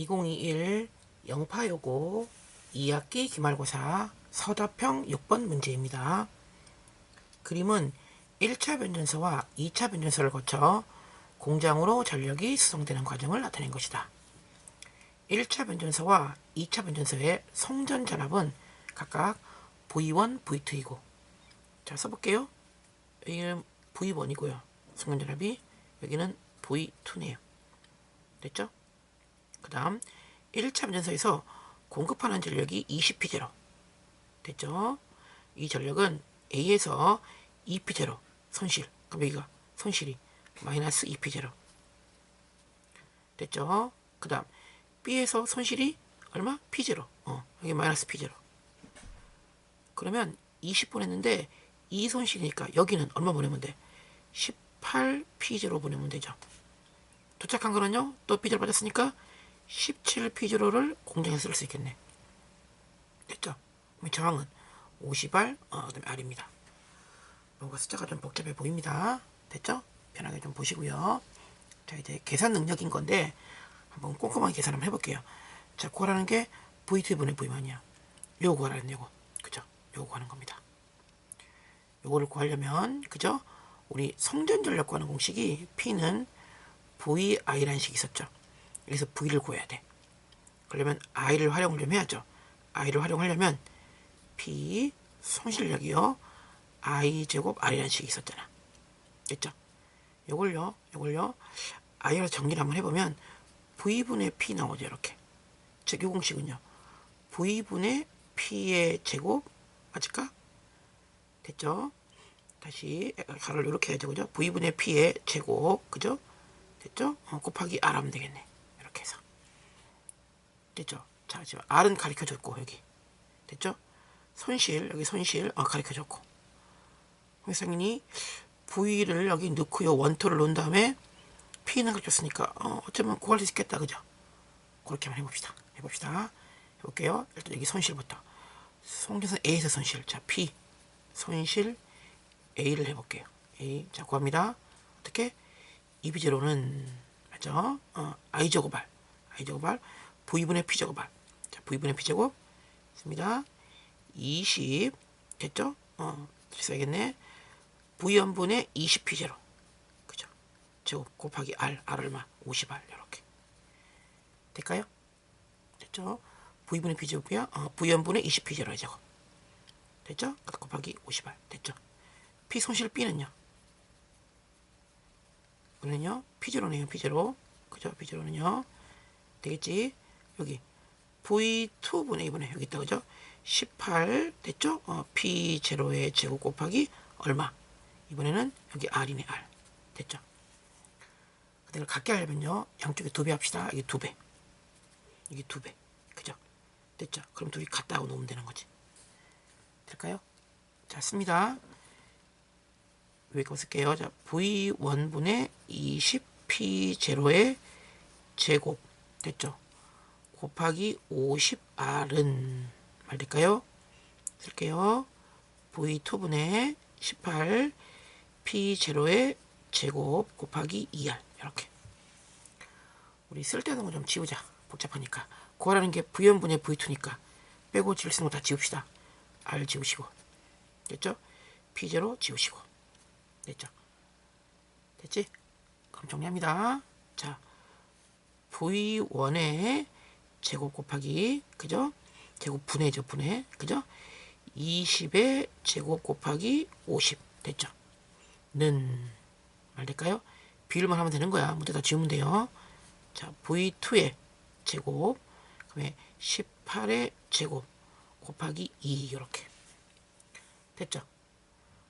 2021 영파요고 2학기 기말고사 서답형 6번 문제입니다. 그림은 1차 변전소와 2차 변전소를 거쳐 공장으로 전력이 수송되는 과정을 나타낸 것이다. 1차 변전소와 2차 변전소의 성전 전압은 각각 V1, V2이고 자 써볼게요. 여기는 V1이고요. 성전 전압이 여기는 V2네요. 됐죠? 그 다음 1차 변전소에서 공급하는 전력이 20P0 됐죠? 이 전력은 A에서 2P0 손실 그럼 여기가 손실이 마이너스 2P0 됐죠? 그 다음 B에서 손실이 얼마? P0 어, 여기 마이너스 P0 그러면 20 보냈는데 이 손실이니까 여기는 얼마 보내면 돼? 18P0 보내면 되죠 도착한 거는요 또 P0 받았으니까 17P0를 공장에서 쓸수 있겠네. 됐죠? 저항은 50R, 어, 그 다음에 R입니다. 뭔가 숫자가 좀 복잡해 보입니다. 됐죠? 편하게 좀 보시고요. 자, 이제 계산 능력인 건데, 한번 꼼꼼하게 계산 한번 해볼게요. 자, 구하라는 게 V2분의 V만이야. 요거 구하라는 요거. 그죠? 요거 구하는 겁니다. 요거를 구하려면, 그죠? 우리 성전 전력 구하는 공식이 P는 VI라는 식이 있었죠. 여기서 V를 구해야 돼. 그러면 I를 활용을 좀 해야죠. I를 활용하려면 P 손실력이요. I 제곱 R이라는 식이 있었잖아. 됐죠? 요걸요, 요걸요. I로 정리를 한번 해보면 V분의 P 나오죠, 이렇게. 즉, 이 공식은요. V분의 P의 제곱, 맞을까? 됐죠? 다시 가로를 이렇게 해야죠, 그죠? V분의 P의 제곱, 그죠? 됐죠? 어, 곱하기 R 하면 되겠네. 됐죠? 자, 지금 R은 가르쳐줬고, 여기. 됐죠? 손실, 여기 손실, 어, 가르쳐줬고. 회장님이 V를 여기 넣고 요. 원토를 놓은 다음에 P는 가르쳤으니까, 어, 어쩌면 구할 수 있겠다. 그죠? 그렇게 한번 해봅시다. 해봅시다. 해볼게요. 일단 여기 손실부터. 송전선 A에서 손실. 자, P. 손실 A를 해볼게요. A. 자, 구합니다. 어떻게? 이비제로는 맞죠? 어, i 제곱발, i 제곱발, v분의 p 제곱발. 자, v분의 p 제곱 있습니다. 20 됐죠? 어, 써야겠네. v연분의 20p 제로. 그죠? 제곱 곱하기 r, r 얼마? 50r 이렇게. 될까요? 됐죠? v분의 p 제곱이야. 어, v연분의 20p 제로 제곱. 됐죠? 곱하기 50r 됐죠? p 손실 b는요? 이거는요 피제로네요 피제로 그죠 피제로는요 되겠지 여기 V2분의 2분의 여기 있다 그죠? 18 됐죠? 어, P0의 제곱 곱하기 얼마? 이번에는 여기 R이네 R. 됐죠? 그대로 같게 하려면요 양쪽에 두 배 합시다. 여기 두배. 여기 두배. 그죠? 됐죠? 그럼 둘이 같다 하고 놓으면 되는 거지. 될까요? 자 씁니다. 여기거 쓸게요. 자, V1분의 20P0의 제곱. 됐죠? 곱하기 50R은 말 될까요? 쓸게요. V2분의 18 P0의 제곱 곱하기 2R 이렇게 우리 쓸데없는 거 좀 지우자 복잡하니까 구하라는 게 V연분의 V2니까 빼고 지울 수 있는 거 다 지웁시다 R 지우시고 됐죠? P0 지우시고 됐죠? 됐지? 그럼 정리합니다. 자, V1의 제곱 곱하기, 그죠? 제곱 분해죠, 분해. 그죠? 20의 제곱 곱하기 50. 됐죠? 는, 말 될까요? 비율만 하면 되는 거야. 문제 다 지우면 돼요. 자, V2의 제곱, 그다음에 18의 제곱 곱하기 2, 이렇게. 됐죠?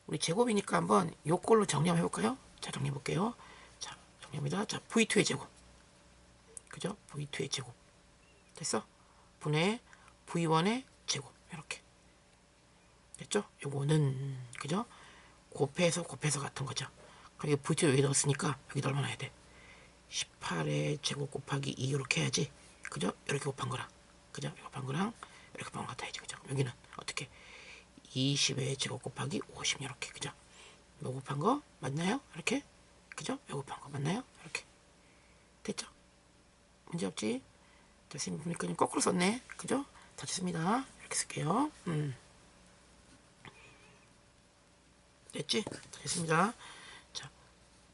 우리 제곱이니까 한번 요꼴로 정리 한번 해볼까요? 자, 정리해 볼게요. 자, 정리합니다. 자, V2의 제곱. 그죠? V2의 제곱. 됐어? 분의 V1의 제곱. 이렇게. 됐죠? 요거는, 그죠? 곱해서 곱해서 같은 거죠. 그럼 이 V2 여기 넣었으니까 얼마 나야 돼? 18의 제곱 곱하기 2 이렇게 해야지. 그죠? 이렇게 곱한 거랑. 그죠? 이렇게 곱한 거랑 이렇게 곱한 거 같아야지. 그죠? 여기는 어떻게? 20의 제곱 곱하기 50 이렇게 그죠? 요 곱한 거 맞나요? 이렇게 그죠? 요 곱한 거 맞나요? 이렇게 됐죠? 문제 없지? 자, 선생님 보니까 좀 거꾸로 썼네. 그죠? 다 됐습니다. 이렇게 쓸게요. 음. 됐지? 다 됐습니다. 자,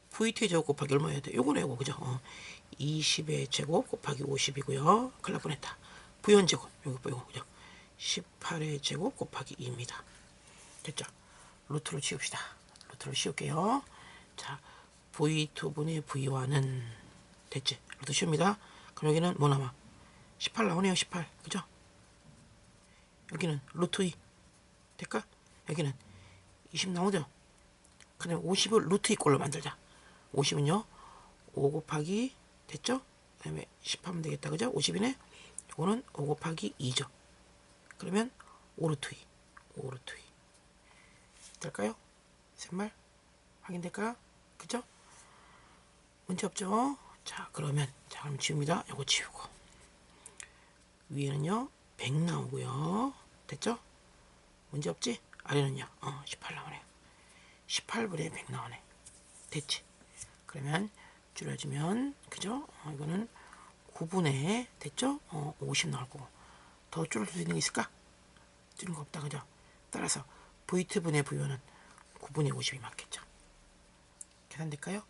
VT 제곱 곱하기 얼마 해야 돼? 요거. 그죠? 어. 20의 제곱 곱하기 50이고요. 큰일 날 뻔했다. 부연 제곱. 요거, 요거. 그죠? 18의 제곱 곱하기 2입니다. 됐죠? 루트로 치웁시다. 루트로 씌울게요. 자, V2분의 V1은 됐지? 루트 씌웁니다. 그럼 여기는 뭐 남아? 18 나오네요, 18. 그죠? 여기는 루트 2. 될까? 여기는 20 나오죠? 그 다음에 50을 루트 2꼴로 만들자. 50은요, 5 곱하기, 됐죠? 그 다음에 10 하면 되겠다. 그죠? 50이네? 이거는 5 곱하기 2죠. 그러면 5 루트 2. 5 루트 2. 될까요? 셋말 확인될까요? 그죠? 문제 없죠? 자 그러면 자 그럼 지웁니다. 요거 지우고 위에는요 100 나오고요. 됐죠? 문제 없지? 아래는요 어, 18 나오네요. 18분의 100 나오네. 됐지? 그러면 줄여주면 그죠? 어, 이거는 9분의 됐죠? 어, 50 나올 거고 더 줄일 수 있는 게 있을까? 줄인 거 없다 그죠? 따라서 V2분의 V1은 9분의 50이 맞겠죠. 계산될까요?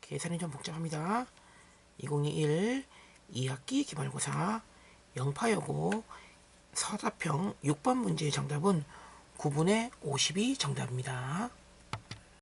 계산이 좀 복잡합니다. 2021 2학기 기말고사 영파여고 서답형 6번 문제의 정답은 9분의 50이 정답입니다.